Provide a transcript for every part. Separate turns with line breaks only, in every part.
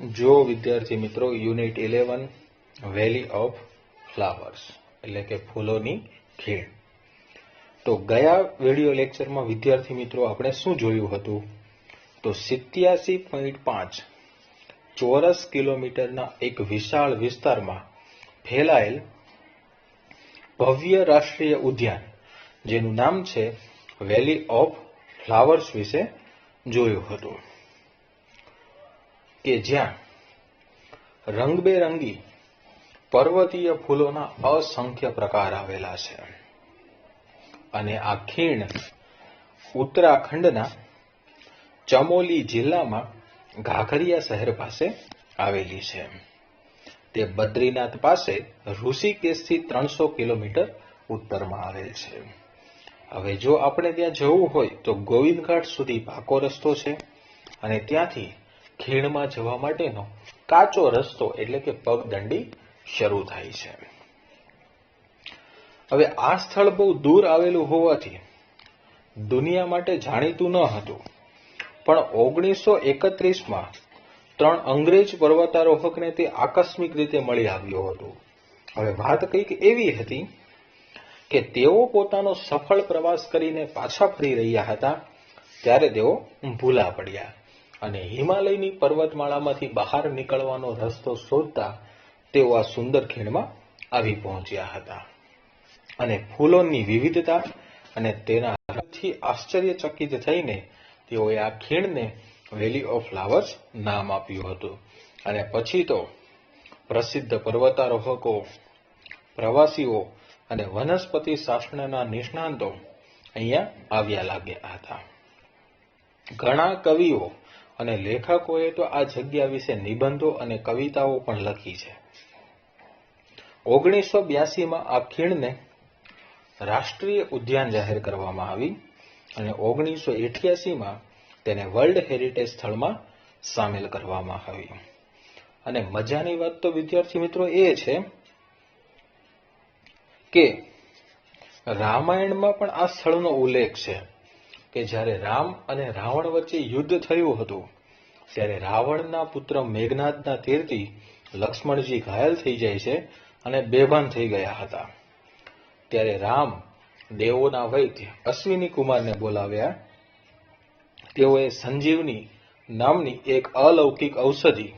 જો વિદ્યાર્થી મિત્રો unit eleven valley of flowers એટલે કે ફૂલોની ખીણ. તો ગયા વીડિયો લેક્ચરમાં વિદ્યાર્થી મિત્રો, આપણે શું જોયું હતું? તો સિત્યાસી પોઈન્ટ પાંચ ચોરસ કિલોમીટરના એક વિશાળ વિસ્તારમાં ફેલાયેલ ભવ્ય રાષ્ટ્રીય ઉદ્યાન, જેનું નામ છે વેલી ઓફ ફ્લાવર્સ વિશે જોયું હતું. કે જ્યાં રંગબેરંગી પર્વતીય ફૂલોના અસંખ્ય પ્રકાર આવેલા છે. અને આ ખીણ ઉત્તરાખંડના ચમોલી જિલ્લામાં ઘાઘરિયા શહેર પાસે આવેલી છે. તે બદ્રીનાથ પાસે ઋષિકેશથી ત્રણસો કિલોમીટર ઉત્તરમાં આવેલ છે. હવે જો આપણે ત્યાં જવું હોય તો ગોવિંદઘાટ સુધી પાકો રસ્તો છે અને ત્યાંથી ખીણમાં જવા માટેનો કાચો રસ્તો એટલે કે પગદંડી શરૂ થાય છે. હવે આ સ્થળ બહુ દૂર આવેલું હોવાથી દુનિયા માટે જાણીતું ન હતું. પણ ઓગણીસો એકત્રીસમાં ત્રણ અંગ્રેજ પર્વતારોહકને તે આકસ્મિક રીતે મળી આવ્યો હતો. હવે વાત કંઈક એવી હતી કે તેઓ પોતાનો સફળ પ્રવાસ કરીને પાછા ફરી રહ્યા હતા, ત્યારે તેઓ ભૂલા પડ્યા. અને હિમાલયની પર્વતમાળામાંથી બહાર નીકળવાનો રસ્તો શોધતા તેઓ આ સુંદર ખીણમાં આવી પહોંચ્યા હતા. અને ફૂલોની વિવિધતા અને તેના રંગથી આશ્ચર્યચકિત થઈને તેઓએ આ ખીણને વેલી ઓફ ફ્લાવર્સ નામ આપ્યું હતું. અને પછી તો પ્રસિદ્ધ પર્વતારોહકો, પ્રવાસીઓ અને વનસ્પતિ શાસ્ત્રના નિષ્ણાંતો અહીંયા આવ્યા લાગ્યા હતા. ઘણા કવિઓ અને લેખકોએ તો આ જગ્યા વિશે નિબંધો અને કવિતાઓ પણ લખી છે. ઓગણીસો બ્યાસીમાં આ ખીણને રાષ્ટ્રીય ઉદ્યાન જાહેર કરવામાં આવી અને ઓગણીસો એઠ્યાસીમાં તેને વર્લ્ડ હેરિટેજ સ્થળમાં સામેલ કરવામાં આવી. અને મજાની વાત તો વિદ્યાર્થી મિત્રો એ છે કે રામાયણમાં પણ આ સ્થળનો ઉલ્લેખ છે. કે જ્યારે રામ અને રાવણ વચ્ચે યુદ્ધ થયું હતું, ત્યારે રાવણના પુત્ર મેઘનાથના તીરથી લક્ષ્મણજી ઘાયલ થઈ જાય છે અને બેભાન થઈ ગયા હતા. ત્યારે રામ દેવોના વૈદ્ય અશ્વિની કુમારને બોલાવ્યા. તેઓએ સંજીવની નામની એક અલૌકિક ઔષધિ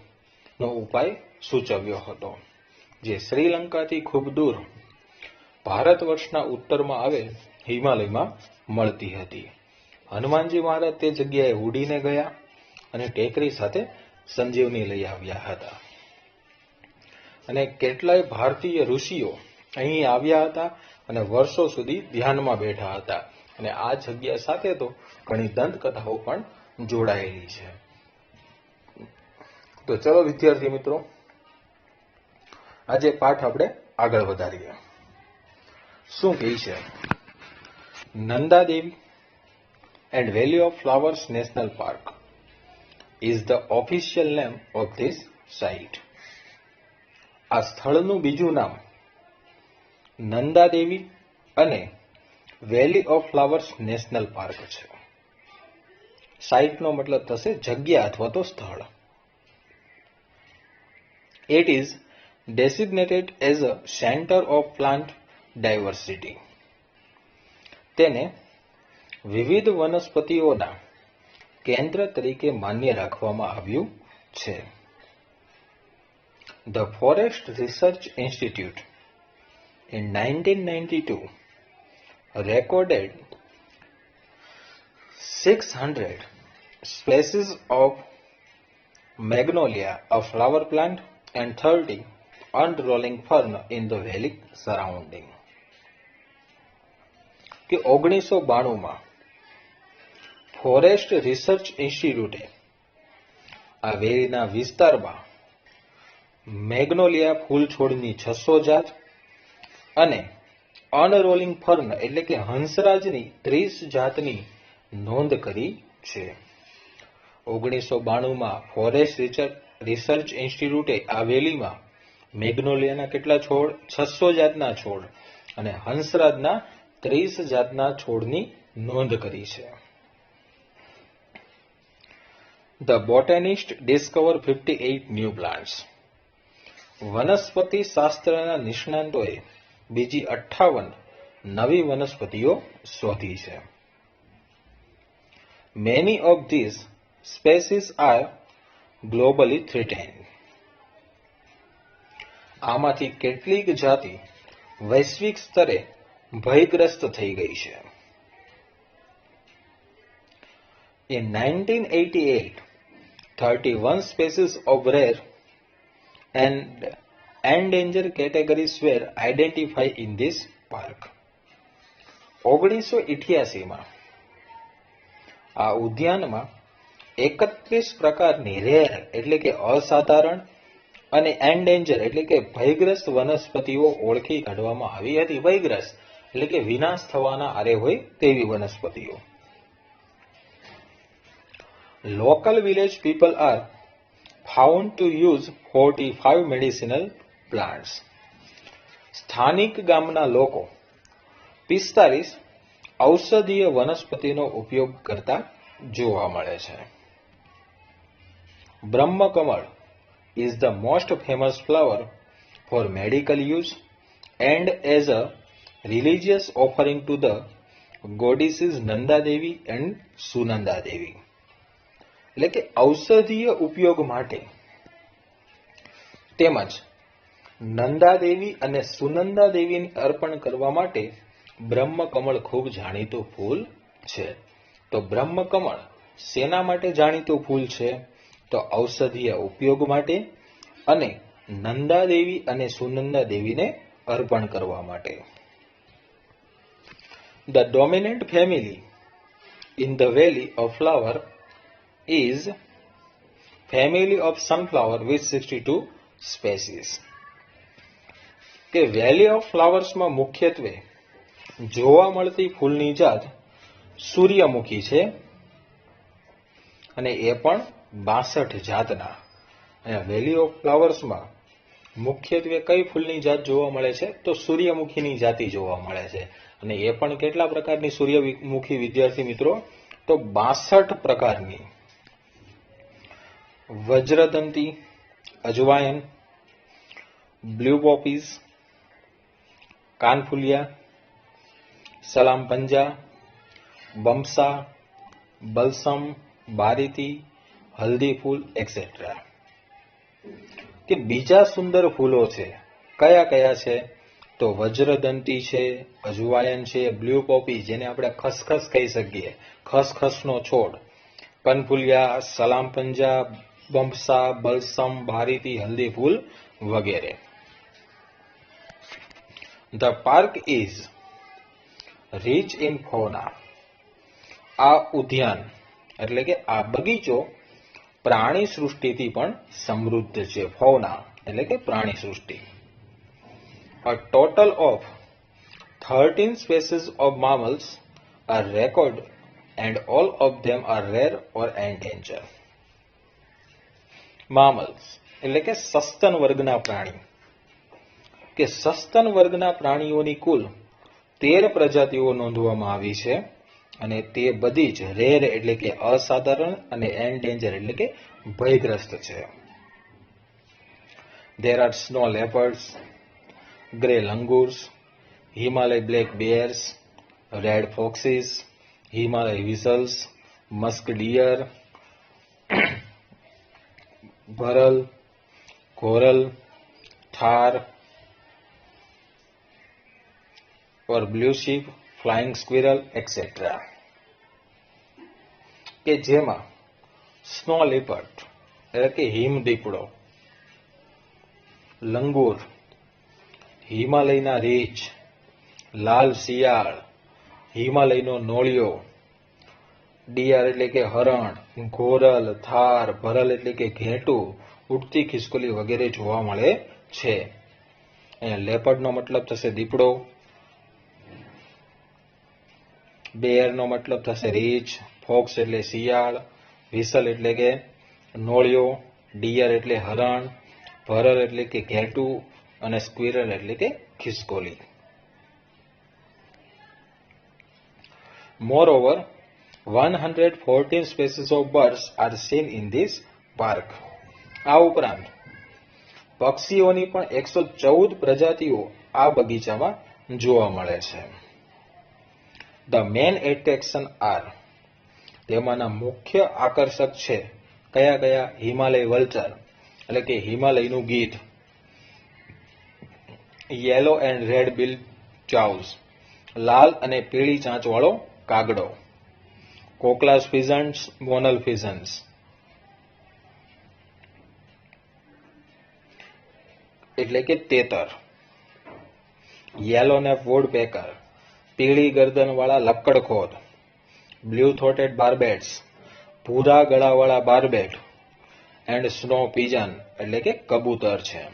નો ઉપાય સૂચવ્યો હતો, જે શ્રીલંકાથી ખૂબ દૂર ભારત વર્ષના ઉત્તરમાં આવેલ હિમાલયમાં મળતી હતી. હનુમાનજી મહારાજ તે જગ્યાએ ઉડીને ગયા અને ટેકરી સાથે સંજીવની લઈ આવ્યા હતા. અને કેટલાય ભારતીય ઋષિઓ અહીં આવ્યા હતા અને વર્ષો સુધી ધ્યાનમાં બેઠા હતા. અને આ જગ્યા સાથે તો ઘણી દંતકથાઓ પણ જોડાયેલી છે. તો ચલો વિદ્યાર્થી મિત્રો, આજે પાઠ આપણે આગળ વધારીએ. શું કહે છે? Nanda Devi and valley of flowers national park is the official name of this site આ સ્થળનું બીજું નામ નંદાદેવી અને valley of flowers national park છે. સાઇટનો મતલબ થશે જગ્યા અથવા તો સ્થળ. It is designated as a centre of plant diversity તેને વિવિધ વનસ્પતિઓના કેન્દ્ર તરીકે માન્ય રાખવામાં આવ્યું છે the forest research institute in 1992 recorded 600 species of magnolia, a flower plant, and 30 unrolling fern in the valley surrounding. કે ઓગણીસો બાણુંમાં ફોરેસ્ટ રિસર્ચ ઇન્સ્ટિટ્યૂટે. આ વેલીના વિસ્તારમાં મેગ્નોલિયા ફૂલ છોડની છસો જાત અને અનરોલિંગ ફર્ન એટલે કે હંસરાજની ત્રીસ જાતની નોંધ કરી છે. ઓગણીસો બાણુંમાં ફોરેસ્ટ રિસર્ચ ઇન્સ્ટિટ્યૂટે આ વેલીમાં મેગ્નોલિયાના કેટલા છોડ? છસો જાતના છોડ અને હંસરાજના ત્રીસ જાતના છોડની નોંધ કરી છે. The botanist discovered 58 new plants. વનસ્પતિ શાસ્ત્રના નિષ્ણાંતોએ બીજી અઠ્ઠાવન નવી વનસ્પતિઓ શોધી છે. Many of this species are globally threatened આમાંથી કેટલીક જાતિ વૈશ્વિક સ્તરે ભયગ્રસ્ત થઈ ગઈ છે. In 1988, 31 species of rare and endangered categories were identified in this park. ઓગણીસો ઇઠ્યાસીમાં આ ઉદ્યાનમાં એકત્રીસ પ્રકારની રેર એટલે કે અસાધારણ અને એન્ડેન્જર એટલે કે ભયગ્રસ્ત વનસ્પતિઓ ઓળખી કાઢવામાં આવી હતી ભયગ્રસ્ત એટલે કે વિનાશ થવાના આરે હોય તેવી વનસ્પતિઓ local village people are found to use 45 medicinal plants. સ્થાનિક ગામના લોકો પિસ્તાલીસ ઔષધીય વનસ્પતિનો ઉપયોગ કરતા જોવા મળે છે બ્રહ્મકમળ is the most famous flower for medical use and as a religious offering to the goddesses Nanda Devi and Sunanda Devi. એટલે કે ઔષધીય ઉપયોગ માટે. તેમજ નંદાદેવી અને સુનંદાદેવીને અર્પણ કરવા માટે બ્રહ્મકમળ ખૂબ જાણીતું ફૂલ છે. તો બ્રહ્મકમળ શેના માટે જાણીતું ફૂલ છે? તો ઔષધીય ઉપયોગ માટે અને નંદાદેવી અને સુનંદા દેવીને અર્પણ કરવા માટે. The dominant family in the valley of flower is family of sunflower with 62 species. કે વેલી ઓફ ફ્લાવર્સમાં મુખ્યત્વે જોવા મળતી ફૂલની જાત સૂર્યમુખી છે અને એ પણ બાસઠ જાતના. અને વેલી ઓફ ફ્લાવર્સમાં મુખ્યત્વે કઈ ફૂલની જાત જોવા મળે છે? તો સૂર્યમુખીની જાતિ જોવા મળે છે. અને એ પણ કેટલા પ્રકારની સૂર્યમુખી વિદ્યાર્થી મિત્રો? તો બાસઠ પ્રકારની. વજ્રદંતી, અજવાયન, બ્લુ પોપીઝ, કાનફુલિયા, સલામ પંજા, બમસા, બલસમ, બારીતી, હલ્દી ફૂલ એક્સેટ્રા કે બીજા સુંદર ફૂલો છે, કયા કયા છે? તો વજ્રદંતી છે, અજવાયન છે, બ્લુ પોપી જેને આપણે ખસખસ કહી શકીએ, ખસખસનો છોડ. કનફુલિયા સલામ પંજા બમ્સા બલસમ બારીતી હલ્દી ફૂલ વગેરે. The park is rich in fauna આ ઉદ્યાન, એટલે કે આ બગીચો પ્રાણી સૃષ્ટિથી પણ સમૃદ્ધ છે. ફોના એટલે કે પ્રાણી સૃષ્ટિ. A total of 13 species of mammals are record and all of them rare rare or endangered. Mammals. એટલે કે સસ્તન વર્ગના પ્રાણી. કે સસ્તન વર્ગના પ્રાણીઓની કુલ તેર પ્રજાતિઓ નોંધવામાં આવી છે અને તે બધી જ રેર એટલે કે અસાધારણ અને એન્ડેન્જર એટલે કે ભયગ્રસ્ત છે. There are snow leopards grey langurs Himalaya black bears red foxes Himalaya weasels musk deer bharal, goral, tahr or blue flying flying etcetera. કે જેમાં સ્નો લિપર્ટ એટલે કે હિમ દીપડો, લંગૂર, હિમાલયના રીછ, લાલ શિયાળ, હિમાલયનો નોળિયો ડિયર એટલે કે હરણ, ઘોરલ, થાર, ભરલ એટલે કે ઘેટું, ઉડતી ખિસકોલી વગેરે જોવા મળે છે. અહીંયા લેપડનો મતલબ થશે દીપડો. બેરનો મતલબ થશે રીછ, ફોક્સ એટલે શિયાળ, વિસલ એટલે કે નોળિયો ડિયર એટલે હરણ, ભરલ એટલે કે ઘેટું અને સ્ક્વિરલ એટલે કે ખિસકોલી. More over 114 species of birds are seen in this park આ ઉપરાંત પક્ષીઓની પણ એકસો ચૌદ પ્રજાતિઓ આ બગીચામાં જોવા મળે છે. ધ મેન એટ્રેક્શન આર તેમાંના મુખ્ય આકર્ષક છે કયા કયા હિમાલય વલ્ચર, એટલે કે હિમાલયનું ગીધ. Yellow and red bill choughs લાલ અને પીળી ચાંચવાળો કાગડો. કોકલાસ ફિઝન્ટ્સ મોનલ ફિઝન્સ એટલે કે તેતર. યેલો નેફ વોડ પીળી ગરદનવાળા લક્કડખોદ. બ્લુ થોટેડ બાર્બેટ્સ ભૂરા ગળાવાળા બાર્બેટ એન્ડ સ્નો પીજન એટલે કે કબૂતર છે.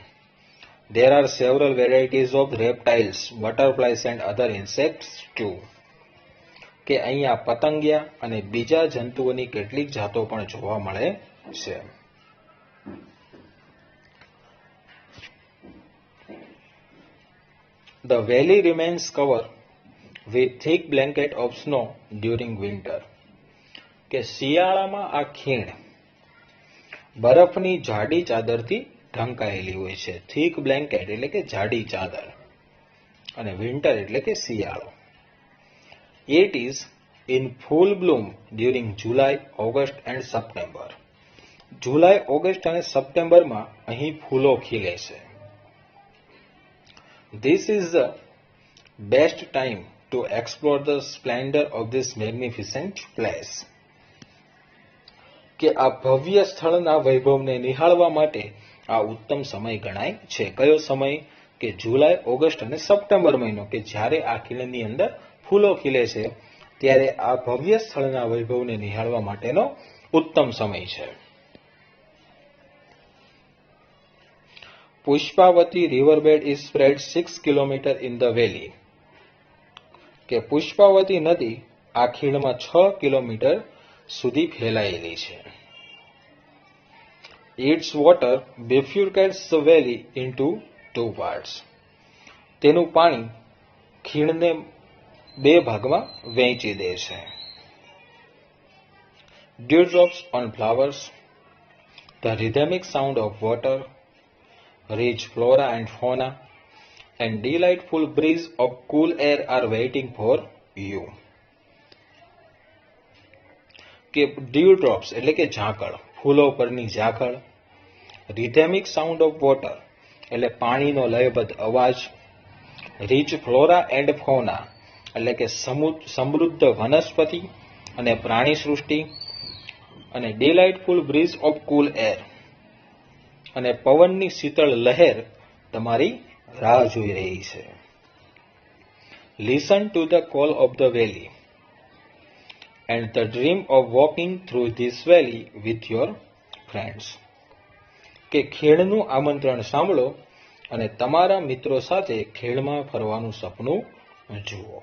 There are several varieties of reptiles, butterflies and other insects too. કે અહીંયા પતંગિયા અને બીજા જંતુઓની કેટલીક જાતો પણ જોવા મળે છે. The valley remains covered with thick blanket of snow during winter. કે શિયાળામાં આ ખીણ બરફની જાડી ચાદરથી ઢંકાયેલી હોય છે. થીક બ્લેન્કેટ એટલે કે જાડી ચાદર. અને વિન્ટર એટલે કે શિયાળો. It is in full bloom during July August and September જુલાઈ ઓગસ્ટ અને સપ્ટેમ્બરમાં અહીં ફૂલો ખીલે છે. This is the best time to explore the splendour of this magnificent place કે આ ભવ્ય સ્થળના વૈભવને નિહાળવા માટે આ ઉત્તમ સમય ગણાય છે. કયો સમય? કે જુલાઈ ઓગસ્ટ અને સપ્ટેમ્બર મહિનો, કે જ્યારે આ કિલ્લાની અંદર ફૂલો ખીલે છે, ત્યારે આ ભવ્ય સ્થળના વૈભવને નિહાળવા માટેનો ઉત્તમ સમય છે. Pushpavati riverbed is spread six kilometre in the valley કે પુષ્પાવતી નદી આ ખીણમાં છ કિલોમીટર સુધી ફેલાયેલી છે. Its water bifurcates the valley into two parts. તેનું પાણી ખીણને બે ભાગમાં વહેંચી દે છે dewdrops on flowers the rhythmic sound of water rich flora and fauna and delightful breeze of cool air are waiting for you કે ડ્યુ ડ્રોપ્સ એટલે કે ઝાકળ ફૂલો પરની ઝાકળ રિધેમિક સાઉન્ડ ઓફ વોટર એટલે પાણીનો લયબદ્ધ અવાજ રીચ ફ્લોરા એન્ડ ફોના એટલે કે સમૃદ્ધ વનસ્પતિ અને પ્રાણી સૃષ્ટિ અને delightful breeze of cool air અને પવનની શીતળ લહેર તમારી રાહ જોઈ રહી છે. Listen to the call of the valley and the dream of walking through this valley with your friends કે ખેડનું આમંત્રણ સાંભળો અને તમારા મિત્રો સાથે ખેડમાં ફરવાનું સપનું જુઓ.